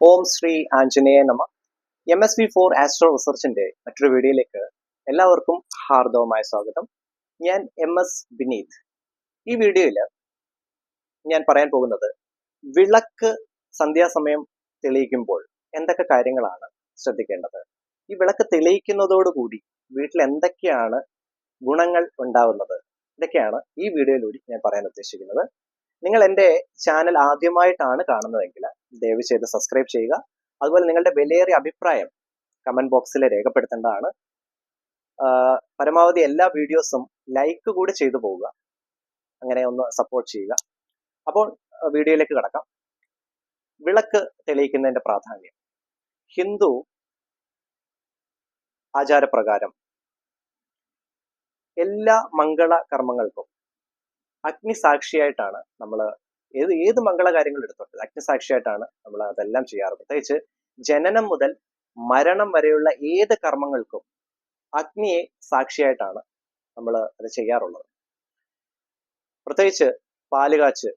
ഓം ശ്രീ ആഞ്ജനേയ നമ. M S B for astro റിസർച്ചിന്റെ മറ്റൊരു വീഡിയോയിലേക്ക് എല്ലാവർക്കും ഹാർദവമായ സ്വാഗതം. ഞാൻ എം എസ് വിനീത്. ഈ വീഡിയോയിൽ ഞാൻ പറയാൻ പോകുന്നത് വിളക്ക് സന്ധ്യാസമയം തെളിയിക്കുമ്പോൾ എന്തൊക്കെ കാര്യങ്ങളാണ് ശ്രദ്ധിക്കേണ്ടത്? ഈ വിളക്ക് തെളിയിക്കുന്നതോടുകൂടി വീട്ടിൽ എന്തൊക്കെയാണ് ഗുണങ്ങൾ ഉണ്ടാവുന്നത്? ഇതൊക്കെയാണ് ഈ വീഡിയോയിലൂടെ ഞാൻ പറയാൻ ഉദ്ദേശിക്കുന്നത്. നിങ്ങൾ എന്റെ ചാനൽ ആദ്യമായിട്ടാണ് കാണുന്നതെങ്കിൽ ദയവ് ചെയ്ത് സബ്സ്ക്രൈബ് ചെയ്യുക. അതുപോലെ നിങ്ങളുടെ വിലയേറിയ അഭിപ്രായം കമന്റ് ബോക്സിൽ രേഖപ്പെടുത്തേണ്ടതാണ്. പരമാവധി എല്ലാ വീഡിയോസും ലൈക്ക് കൂടി ചെയ്തു പോവുക. അങ്ങനെ ഒന്ന് സപ്പോർട്ട് ചെയ്യുക. അപ്പോൾ വീഡിയോയിലേക്ക് കടക്കാം. വിളക്ക് തെളിയിക്കുന്നതിന്റെ പ്രാധാന്യം. ഹിന്ദു ആചാരപ്രകാരം എല്ലാ മംഗള കർമ്മങ്ങൾക്കും അഗ്നിസാക്ഷിയായിട്ടാണ് നമ്മൾ ഏത് ഏത് മംഗള കാര്യങ്ങൾ എടുത്തോട്ടെ അഗ്നിസാക്ഷിയായിട്ടാണ് നമ്മൾ അതെല്ലാം ചെയ്യാറ്. പ്രത്യേകിച്ച് ജനനം മുതൽ മരണം വരെയുള്ള ഏത് കർമ്മങ്ങൾക്കും അഗ്നിയെ സാക്ഷിയായിട്ടാണ് നമ്മൾ അത് ചെയ്യാറുള്ളത്. പ്രത്യേകിച്ച് പാലുകാച്ച്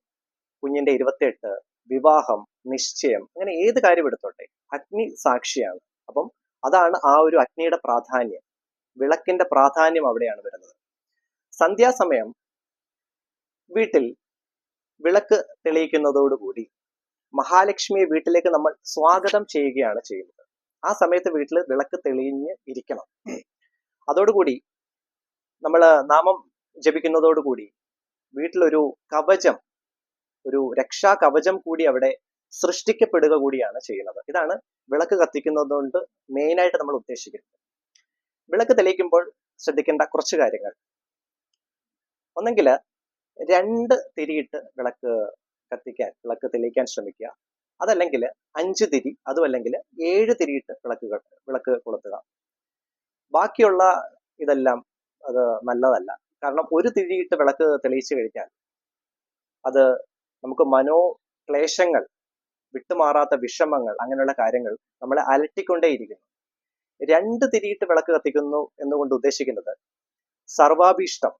കുഞ്ഞിന്റെ ഇരുപത്തിയെട്ട് വിവാഹം നിശ്ചയം അങ്ങനെ ഏത് കാര്യം എടുത്തോട്ടെ അഗ്നി സാക്ഷിയാണ്. അപ്പം അതാണ് ആ ഒരു അഗ്നിയുടെ പ്രാധാന്യം. വിളക്കിന്റെ പ്രാധാന്യം അവിടെയാണ് വരുന്നത്. സന്ധ്യാസമയം വീട്ടിൽ വിളക്ക് തെളിയിക്കുന്നതോടുകൂടി മഹാലക്ഷ്മിയെ വീട്ടിലേക്ക് നമ്മൾ സ്വാഗതം ചെയ്യുകയാണ് ചെയ്യുന്നത്. ആ സമയത്ത് വീട്ടിൽ വിളക്ക് തെളിഞ്ഞ് ഇരിക്കണം. അതോടുകൂടി നമ്മൾ നാമം ജപിക്കുന്നതോടുകൂടി വീട്ടിലൊരു കവചം ഒരു രക്ഷാ കവചം കൂടി അവിടെ സൃഷ്ടിക്കപ്പെടുക കൂടിയാണ് ചെയ്യുന്നത്. ഇതാണ് വിളക്ക് കത്തിക്കുന്നതുകൊണ്ട് മെയിനായിട്ട് നമ്മൾ ഉദ്ദേശിക്കുന്നത്. വിളക്ക് തെളിയിക്കുമ്പോൾ ശ്രദ്ധിക്കേണ്ട കുറച്ച് കാര്യങ്ങൾ. ഒന്നെങ്കിൽ രണ്ട് തിരിയിട്ട് വിളക്ക് കത്തിക്കാൻ വിളക്ക് തെളിയിക്കാൻ ശ്രമിക്കുക. അതല്ലെങ്കിൽ അഞ്ച് തിരി അതും അല്ലെങ്കിൽ ഏഴ് തിരിയിട്ട് വിളക്ക് വിളക്ക് കൊളുത്തുക. ബാക്കിയുള്ള ഇതെല്ലാം അത് നല്ലതല്ല. കാരണം ഒരു തിരിയിട്ട് വിളക്ക് തെളിയിച്ചു കഴിഞ്ഞാൽ അത് നമുക്ക് മനോക്ലേശങ്ങൾ വിട്ടുമാറാത്ത വിഷമങ്ങൾ അങ്ങനെയുള്ള കാര്യങ്ങൾ നമ്മളെ അലട്ടിക്കൊണ്ടേയിരിക്കുന്നു. രണ്ട് തിരിയിട്ട് വിളക്ക് കത്തിക്കുന്നു എന്നുകൊണ്ട് ഉദ്ദേശിക്കുന്നത് സർവാഭീഷ്ടം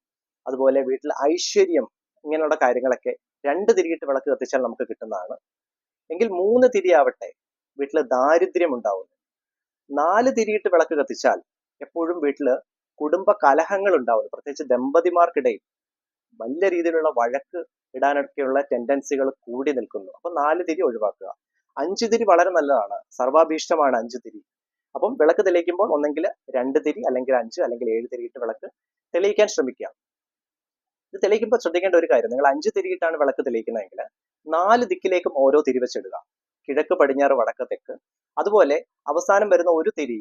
അതുപോലെ വീട്ടിൽ ഐശ്വര്യം ഇങ്ങനെയുള്ള കാര്യങ്ങളൊക്കെ രണ്ട് തിരിയിട്ട് വിളക്ക് കത്തിച്ചാൽ നമുക്ക് കിട്ടുന്നതാണ്. എങ്കിൽ മൂന്ന് തിരിയാവട്ടെ വീട്ടിൽ ദാരിദ്ര്യം ഉണ്ടാവുന്നു. നാല് തിരിയിട്ട് വിളക്ക് കത്തിച്ചാൽ എപ്പോഴും വീട്ടിൽ കുടുംബ കലഹങ്ങൾ ഉണ്ടാവുന്നു. പ്രത്യേകിച്ച് ദമ്പതിമാർക്കിടയിൽ വലിയ രീതിയിലുള്ള വഴക്ക് ഇടാനൊക്കെയുള്ള ടെൻഡൻസികൾ കൂടി നിൽക്കുന്നു. അപ്പൊ നാല് തിരി ഒഴിവാക്കുക. അഞ്ച് തിരി വളരെ നല്ലതാണ്. സർവാഭീഷ്ടമാണ് അഞ്ച് തിരി. അപ്പം വിളക്ക് തെളിയിക്കുമ്പോൾ ഒന്നെങ്കിൽ രണ്ട് തിരി അല്ലെങ്കിൽ അഞ്ച് അല്ലെങ്കിൽ ഏഴ് തിരിയിട്ട് വിളക്ക് തെളിയിക്കാൻ ശ്രമിക്കുക. തെളിയിക്കുമ്പോൾ ശ്രദ്ധിക്കേണ്ട ഒരു കാര്യം നിങ്ങൾ അഞ്ച് തിരിയിട്ടാണ് വിളക്ക് തെളിയിക്കുന്നതെങ്കിൽ നാല് ദിക്കിലേക്കും ഓരോ തിരി വെച്ചിടുക. കിഴക്ക് പടിഞ്ഞാറ് വടക്ക് തെക്ക്. അതുപോലെ അവസാനം വരുന്ന ഒരു തിരി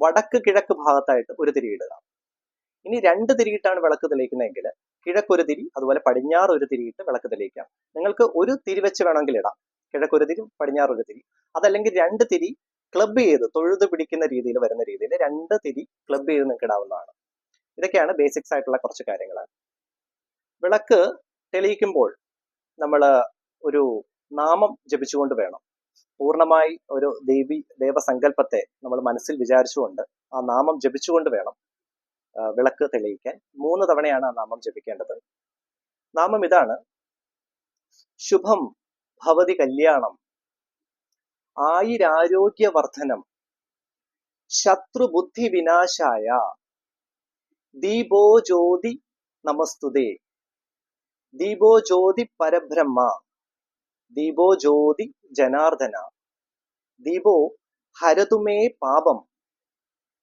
വടക്ക് കിഴക്ക് ഭാഗത്തായിട്ട് ഒരു തിരി ഇടുക. ഇനി രണ്ട് തിരിയിട്ടാണ് വിളക്ക് തെളിയിക്കുന്നതെങ്കിൽ കിഴക്കൊരു തിരി അതുപോലെ പടിഞ്ഞാറ് ഒരു തിരിയിട്ട് വിളക്ക് തെളിയിക്കാം. നിങ്ങൾക്ക് ഒരു തിരി വെച്ച് വേണമെങ്കിൽ ഇടാം. കിഴക്കൊരു തിരി പടിഞ്ഞാറ് ഒരു തിരി. അതല്ലെങ്കിൽ രണ്ട് തിരി ക്ലബ് ചെയ്ത് തൊഴുത് പിടിക്കുന്ന രീതിയിൽ വരുന്ന രീതിയിൽ രണ്ട് തിരി ക്ലബ് ചെയ്ത് നിങ്ങൾക്ക് ഇടാവുന്നതാണ്. ഇതൊക്കെയാണ് ബേസിക്സ് ആയിട്ടുള്ള കുറച്ച് കാര്യങ്ങൾ വിളക്ക് തെളിയിക്കുമ്പോൾ നമ്മൾ ഒരു നാമം ജപിച്ചുകൊണ്ട് വേണം. പൂർണമായി ഒരു ദേവി ദേവസങ്കല്പത്തെ നമ്മൾ മനസ്സിൽ വിചാരിച്ചുകൊണ്ട് ആ നാമം ജപിച്ചുകൊണ്ട് വേണം വിളക്ക് തെളിയിക്കാൻ. മൂന്ന് തവണയാണ് ആ നാമം ജപിക്കേണ്ടത്. നാമം ഇതാണ്. ശുഭം ഭവതി കല്യാണം ആയിരാരോഗ്യവർദ്ധനം ശത്രുബുദ്ധി വിനാശായ ദീപോ ജ്യോതി നമസ്തുതേ. ദീപോ ജ്യോതി പരബ്രഹ്മ. ദീപോ ജ്യോതി ജനാർദ്ദന. ദീപോ ഹരതുമേ പാപം.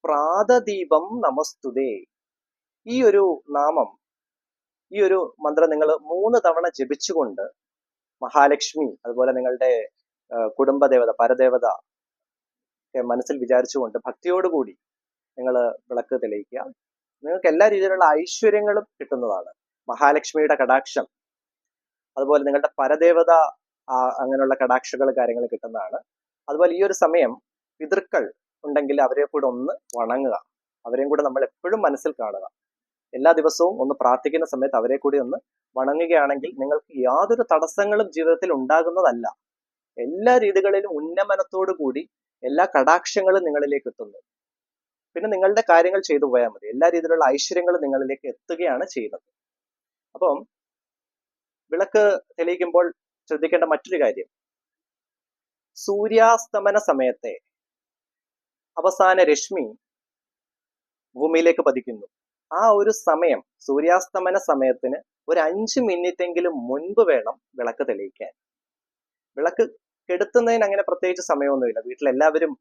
പ്രാതദീപം നമസ്തുതേ. ഈ ഒരു നാമം ഈ ഒരു മന്ത്രം നിങ്ങൾ മൂന്ന് തവണ ജപിച്ചുകൊണ്ട് മഹാലക്ഷ്മി അതുപോലെ നിങ്ങളുടെ കുടുംബദേവത പരദേവത മനസ്സിൽ വിചാരിച്ചുകൊണ്ട് ഭക്തിയോടുകൂടി നിങ്ങൾ വിളക്ക് തെളിയിക്കുക. നിങ്ങൾക്ക് എല്ലാ രീതിയിലുള്ള ഐശ്വര്യങ്ങളും കിട്ടുന്നതാണ്. മഹാലക്ഷ്മിയുടെ കടാക്ഷം. അതുപോലെ നിങ്ങളുടെ പരദേവത അങ്ങനെയുള്ള കടാക്ഷകൾ കാര്യങ്ങൾ കിട്ടുന്നതാണ്. അതുപോലെ ഈ ഒരു സമയം പിതൃക്കൾ ഉണ്ടെങ്കിൽ അവരെ കൂടെ ഒന്ന് വണങ്ങുക. അവരെയും കൂടെ നമ്മൾ എപ്പോഴും മനസ്സിൽ കാണുക. എല്ലാ ദിവസവും ഒന്ന് പ്രാർത്ഥിക്കുന്ന സമയത്ത് അവരെ കൂടി ഒന്ന് വണങ്ങുകയാണെങ്കിൽ നിങ്ങൾക്ക് യാതൊരു തടസ്സങ്ങളും ജീവിതത്തിൽ ഉണ്ടാകുന്നതല്ല. എല്ലാ രീതികളിലും ഉന്നമനത്തോടു കൂടി എല്ലാ കടാക്ഷങ്ങളും നിങ്ങളിലേക്ക് എത്തുന്നു. പിന്നെ നിങ്ങളുടെ കാര്യങ്ങൾ ചെയ്തു പോയാൽ മതി. എല്ലാ രീതിയിലുള്ള ഐശ്വര്യങ്ങളും നിങ്ങളിലേക്ക് എത്തുകയാണ് ചെയ്യുന്നത്. അപ്പം വിളക്ക് തെളിയിക്കുമ്പോൾ ശ്രദ്ധിക്കേണ്ട മറ്റൊരു കാര്യം. സൂര്യാസ്തമന സമയത്തെ അവസാന രശ്മി ഭൂമിയിലേക്ക് പതിക്കുന്നു. ആ ഒരു സമയം സൂര്യാസ്തമന സമയത്തിന് ഒരു അഞ്ച് മിനിറ്റെങ്കിലും മുൻപ് വേണം വിളക്ക് തെളിയിക്കാൻ. വിളക്ക് കെടുത്തുന്നതിന് അങ്ങനെ പ്രത്യേകിച്ച് സമയമൊന്നുമില്ല. വീട്ടിലെല്ലാവരും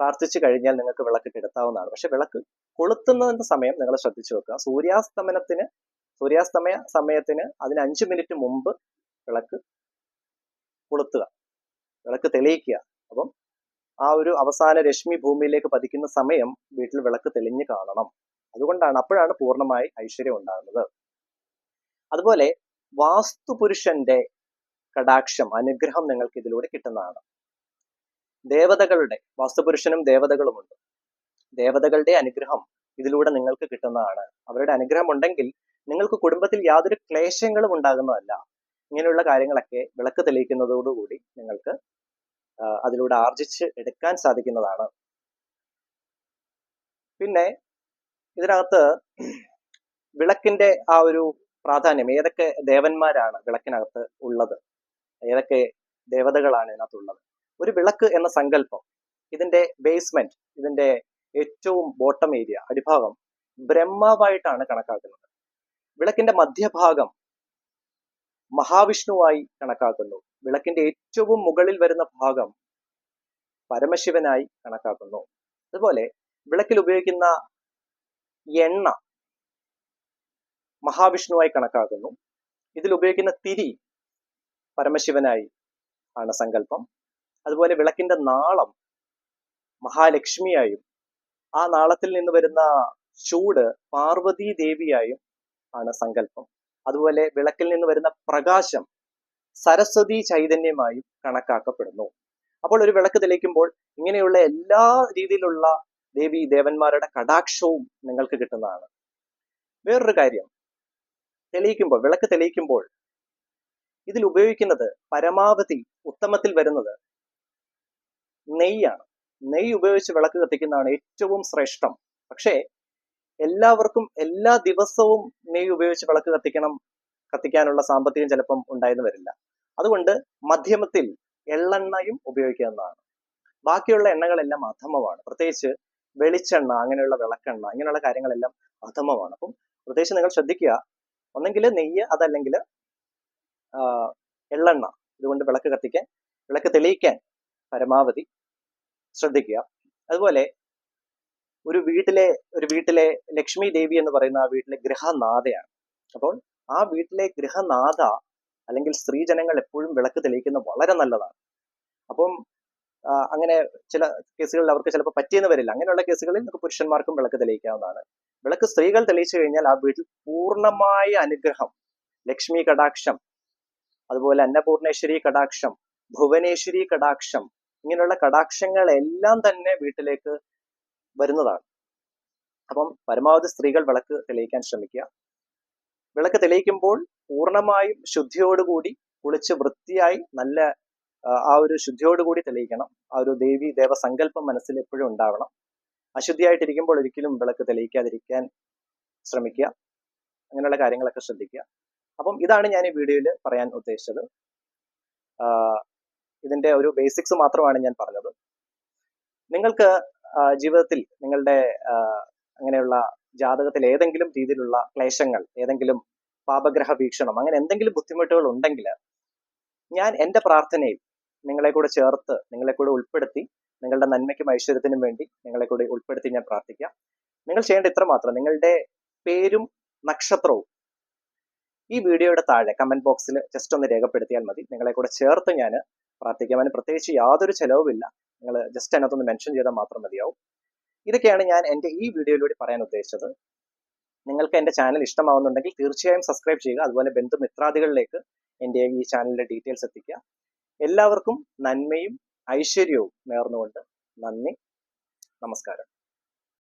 പ്രാർത്ഥിച്ചു കഴിഞ്ഞാൽ നിങ്ങൾക്ക് വിളക്ക് കെടുത്താവുന്നതാണ്. പക്ഷെ വിളക്ക് കൊളുത്തുന്നതിന്റെ സമയം നിങ്ങൾ ശ്രദ്ധിച്ചു വെക്കുക. സൂര്യാസ്തമനത്തിന് സൂര്യാസ്തമയ സമയത്തിന് അതിന് അഞ്ച് മിനിറ്റ് മുമ്പ് വിളക്ക് കൊളുത്തുക. വിളക്ക് തെളിയിക്കുക. അപ്പം ആ ഒരു അവസാന രശ്മി ഭൂമിയിലേക്ക് പതിക്കുന്ന സമയം വീട്ടിൽ വിളക്ക് തെളിഞ്ഞു കാണണം. അതുകൊണ്ടാണ് അപ്പോഴാണ് പൂർണമായി ഐശ്വര്യം ഉണ്ടാകുന്നത്. അതുപോലെ വാസ്തുപുരുഷന്റെ കടാക്ഷം അനുഗ്രഹം നിങ്ങൾക്ക് ഇതിലൂടെ കിട്ടുന്നതാണ്. ദേവതകളുടെ വാസ്തുപുരുഷനും ദേവതകളുമുണ്ട്. ദേവതകളുടെ അനുഗ്രഹം ഇതിലൂടെ നിങ്ങൾക്ക് കിട്ടുന്നതാണ്. അവരുടെ അനുഗ്രഹം ഉണ്ടെങ്കിൽ നിങ്ങൾക്ക് കുടുംബത്തിൽ യാതൊരു ക്ലേശങ്ങളും ഉണ്ടാകുന്നതല്ല. ഇങ്ങനെയുള്ള കാര്യങ്ങളൊക്കെ വിളക്ക് തെളിയിക്കുന്നതോടുകൂടി നിങ്ങൾക്ക് അതിലൂടെ ആർജിച്ച് എടുക്കാൻ സാധിക്കുന്നതാണ്. പിന്നെ ഇതിനകത്ത് വിളക്കിന്റെ ആ ഒരു പ്രാധാന്യം ഏതൊക്കെ ദേവന്മാരാണ് വിളക്കിനകത്ത് ഉള്ളത്? ഏതൊക്കെ ദേവതകളാണ് ഇതിനകത്തുള്ളത് ഒരു വിളക്ക് എന്ന സങ്കല്പം ഇതിന്റെ ബേസ്മെന്റ് ഇതിന്റെ ഏറ്റവും ബോട്ടം ഏരിയ അടിഭാഗം ബ്രഹ്മാവായിട്ടാണ് കണക്കാക്കുന്നത്. വിളക്കിന്റെ മധ്യഭാഗം മഹാവിഷ്ണുവായി കണക്കാക്കുന്നു. വിളക്കിന്റെ ഏറ്റവും മുകളിൽ വരുന്ന ഭാഗം പരമശിവനായി കണക്കാക്കുന്നു. അതുപോലെ വിളക്കിൽ ഉപയോഗിക്കുന്ന എണ്ണ മഹാവിഷ്ണുവായി കണക്കാക്കുന്നു. ഇതിൽ ഉപയോഗിക്കുന്ന തിരി പരമശിവനായി ആണ് സങ്കല്പം. അതുപോലെ വിളക്കിന്റെ നാളം മഹാലക്ഷ്മിയായും ആ നാളത്തിൽ നിന്ന് വരുന്ന ചൂട് പാർവതി ദേവിയായും ആണ് സങ്കല്പം. അതുപോലെ വിളക്കിൽ നിന്ന് വരുന്ന പ്രകാശം സരസ്വതി ചൈതന്യമായും കണക്കാക്കപ്പെടുന്നു. അപ്പോൾ ഒരു വിളക്ക് തെളിയിക്കുമ്പോൾ ഇങ്ങനെയുള്ള എല്ലാ രീതിയിലുള്ള ദേവി ദേവന്മാരുടെ കടാക്ഷവും നിങ്ങൾക്ക് കിട്ടുന്നതാണ്. വേറൊരു കാര്യം തെളിയിക്കുമ്പോൾ വിളക്ക് തെളിയിക്കുമ്പോൾ ഇതിൽ ഉപയോഗിക്കുന്നത് പരമാവധി ഉത്തമത്തിൽ വരുന്നത് നെയ്യാണ്. നെയ്യ് ഉപയോഗിച്ച് വിളക്ക് കത്തിക്കുന്നതാണ് ഏറ്റവും ശ്രേഷ്ഠം. പക്ഷേ എല്ലാവർക്കും എല്ലാ ദിവസവും നെയ്യ് ഉപയോഗിച്ച് വിളക്ക് കത്തിക്കണം കത്തിക്കാനുള്ള സാമ്പത്തികം ചിലപ്പം ഉണ്ടായെന്ന് വരില്ല. അതുകൊണ്ട് മധ്യമത്തിൽ എള്ളെണ്ണയും ഉപയോഗിക്കാവുന്നതാണ് ബാക്കിയുള്ള എണ്ണകളെല്ലാം അധമമാണ്. പ്രത്യേകിച്ച് വെളിച്ചെണ്ണ അങ്ങനെയുള്ള വിളക്കെണ്ണ ഇങ്ങനെയുള്ള കാര്യങ്ങളെല്ലാം അധമമാണ്. അപ്പം പ്രത്യേകിച്ച് നിങ്ങൾ ശ്രദ്ധിക്കുക ഒന്നെങ്കിൽ നെയ്യ് അതല്ലെങ്കിൽ എള്ളെണ്ണ ഇതുകൊണ്ട് വിളക്ക് കത്തിക്കാൻ വിളക്ക് തെളിയിക്കാൻ പരമാവധി ശ്രദ്ധിക്കുക. അതുപോലെ ഒരു വീട്ടിലെ ഒരു വീട്ടിലെ ലക്ഷ്മി ദേവി എന്ന് പറയുന്ന ആ വീട്ടിലെ ഗൃഹനാഥയാണ്. അപ്പോൾ ആ വീട്ടിലെ ഗൃഹനാഥ അല്ലെങ്കിൽ സ്ത്രീജനങ്ങൾ എപ്പോഴും വിളക്ക് തെളിയിക്കുന്നത് വളരെ നല്ലതാണ്. അപ്പം അങ്ങനെ ചില കേസുകളിൽ അവർക്ക് ചിലപ്പോൾ പറ്റിയെന്ന് വരില്ല. അങ്ങനെയുള്ള കേസുകളിൽ നമുക്ക് പുരുഷന്മാർക്കും വിളക്ക് തെളിയിക്കാവുന്നതാണ്. വിളക്ക് സ്ത്രീകൾ തെളിയിച്ചു കഴിഞ്ഞാൽ ആ വീട്ടിൽ പൂർണമായ അനുഗ്രഹം ലക്ഷ്മി കടാക്ഷം അതുപോലെ അന്നപൂർണേശ്വരി കടാക്ഷം ഭുവനേശ്വരി കടാക്ഷം ഇങ്ങനെയുള്ള കടാക്ഷങ്ങൾ എല്ലാം തന്നെ വീട്ടിലേക്ക് വരുന്നതാണ്. അപ്പം പരമാവധി സ്ത്രീകൾ വിളക്ക് തെളിയിക്കാൻ ശ്രമിക്കുക. വിളക്ക് തെളിയിക്കുമ്പോൾ പൂർണമായും ശുദ്ധിയോടുകൂടി കുളിച്ച് വൃത്തിയായി നല്ല ആ ഒരു ശുദ്ധിയോടുകൂടി തെളിയിക്കണം. ആ ഒരു ദേവി ദേവ ദേവസങ്കല്പം മനസ്സിൽ എപ്പോഴും ഉണ്ടാവണം. അശുദ്ധിയായിട്ടിരിക്കുമ്പോൾ ഒരിക്കലും വിളക്ക് തെളിയിക്കാതിരിക്കാൻ ശ്രമിക്കുക. അങ്ങനെയുള്ള കാര്യങ്ങളൊക്കെ ശ്രദ്ധിക്കുക. അപ്പം ഇതാണ് ഞാൻ ഈ വീഡിയോയിൽ പറയാൻ ഉദ്ദേശിച്ചത്. ഇതിന്റെ ഒരു ബേസിക്സ് മാത്രമാണ് ഞാൻ പറഞ്ഞത്. നിങ്ങൾക്ക് ജീവിതത്തിൽ നിങ്ങളുടെ അങ്ങനെയുള്ള ജാതകത്തിൽ ഏതെങ്കിലും രീതിയിലുള്ള ക്ലേശങ്ങൾ ഏതെങ്കിലും പാപഗ്രഹ വീക്ഷണം അങ്ങനെ എന്തെങ്കിലും ബുദ്ധിമുട്ടുകൾ ഉണ്ടെങ്കിൽ ഞാൻ എന്റെ പ്രാർത്ഥനയിൽ നിങ്ങളെ കൂടെ ചേർത്ത് നിങ്ങളെ കൂടെ ഉൾപ്പെടുത്തി നിങ്ങളുടെ നന്മയ്ക്കും ഐശ്വര്യത്തിനും വേണ്ടി നിങ്ങളെ കൂടെ ഉൾപ്പെടുത്തി ഞാൻ പ്രാർത്ഥിക്കാം. നിങ്ങൾ ചെയ്യേണ്ട ഇത്ര മാത്രം. നിങ്ങളുടെ പേരും നക്ഷത്രവും ഈ വീഡിയോയുടെ താഴെ കമന്റ് ബോക്സിൽ ജസ്റ്റ് ഒന്ന് രേഖപ്പെടുത്തിയാൽ മതി. നിങ്ങളെ കൂടെ ചേർത്ത് ഞാൻ പ്രാർത്ഥിക്കാം പ്രത്യേകിച്ച് യാതൊരു ചെലവുമില്ല. നിങ്ങൾ ജസ്റ്റ് അതിനകത്തൊന്ന് മെൻഷൻ ചെയ്താൽ മാത്രം മതിയാവും. ഇതൊക്കെയാണ് ഞാൻ എന്റെ ഈ വീഡിയോയിലൂടെ പറയാൻ ഉദ്ദേശിച്ചത്. നിങ്ങൾക്ക് എന്റെ ചാനൽ ഇഷ്ടമാവുന്നുണ്ടെങ്കിൽ തീർച്ചയായും സബ്സ്ക്രൈബ് ചെയ്യുക. അതുപോലെ ബന്ധുമിത്രാദികളിലേക്ക് എന്റെ ഈ ചാനലിന്റെ ഡീറ്റെയിൽസ് എത്തിക്കുക. എല്ലാവർക്കും നന്മയും ഐശ്വര്യവും നേർന്നുകൊണ്ട് നന്ദി. നമസ്കാരം.